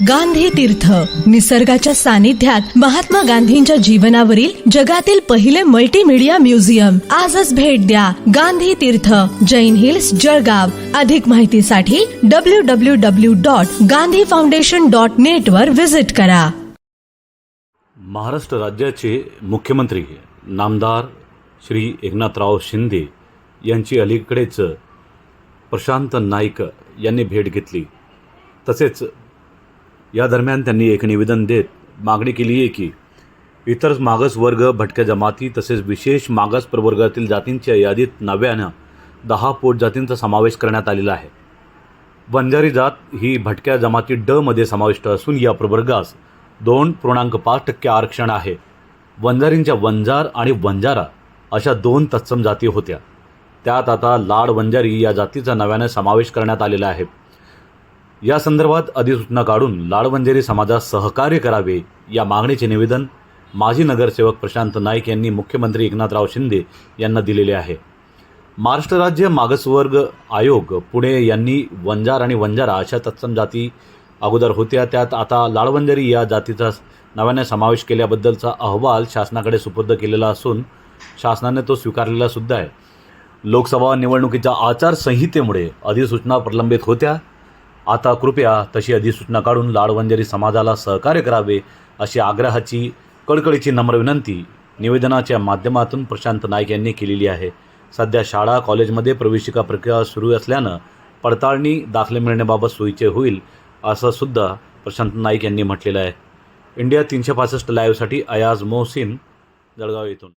गांधी तीर्थ. निसर्गाच्या सानिध्यात महात्मा गांधींच्या जीवनावरील जगातील पहिले मल्टीमीडिया म्युझियम आजच भेट द्या गांधी तीर्थ. जैन हिल्स जळगाव. अधिक माहितीसाठी W W W dot Gandhi foundation dot net वर व्हिजिट करा. महाराष्ट्र राज्याचे मुख्यमंत्री नामदार श्री एकनाथराव शिंदे यांची अलीकडेच प्रशांत नाईक यांनी भेट घेतली. तसेच या दरम्यान त्यांनी एक निवेदन देत मागणी केली आहे की इतर मागास वर्ग भटक्या जमाती तसेच विशेष मागास प्रवर्गातील जातींच्या यादीत नव्यानं दहा पोट जातींचा समावेश करण्यात आलेला आहे. बंजारी जात ही भटक्या जमाती ड मध्ये समाविष्ट असून या प्रवर्गास दोन पूर्णांक पाच टक्के आरक्षण आहे. वंजारींच्या वंजार आणि वंजारा अशा दोन तत्सम जाती होत्या. त्यात आता लाड वंजारी या जातीचा नव्याने समावेश करण्यात आलेला आहे. या संदर्भात अधिसूचना काढून लाडवंजेरी समाजास सहकार्य करावे या मागणीचे निवेदन माजी नगरसेवक प्रशांत नाईक यांनी मुख्यमंत्री एकनाथराव शिंदे यांना दिलेले आहे. महाराष्ट्र राज्य मागासवर्ग आयोग पुणे यांनी वंजार आणि वंजारा अशा तत्सम जाती अगोदर होत्या. त्यात आता लाडवंजारी या जातीचा नव्याने समावेश केल्याबद्दलचा अहवाल शासनाकडे सुपूर्द केलेला असून शासनाने तो स्वीकारलेला सुद्धा आहे. लोकसभा निवडणुकीच्या आचारसंहितेमुळे अधिसूचना प्रलंबित होत्या. आता कृपया तशी अधिसूचना काढून लाडवंजारी समाजाला सहकार्य करावे अशी आग्रहाची कळकळीची नम्र विनंती निवेदनाच्या माध्यमातून प्रशांत नाईक यांनी केलेली आहे. सध्या शाळा कॉलेजमध्ये प्रवेशिका प्रक्रिया सुरू असल्यानं पडताळणी दाखले मिळण्याबाबत सोयीचे होईल असं सुद्धा प्रशांत नाईक यांनी म्हटलेलं आहे. इंडिया तीनशे पासष्ट लाईव्हसाठी अयाज मोहसिन जळगाव येथून.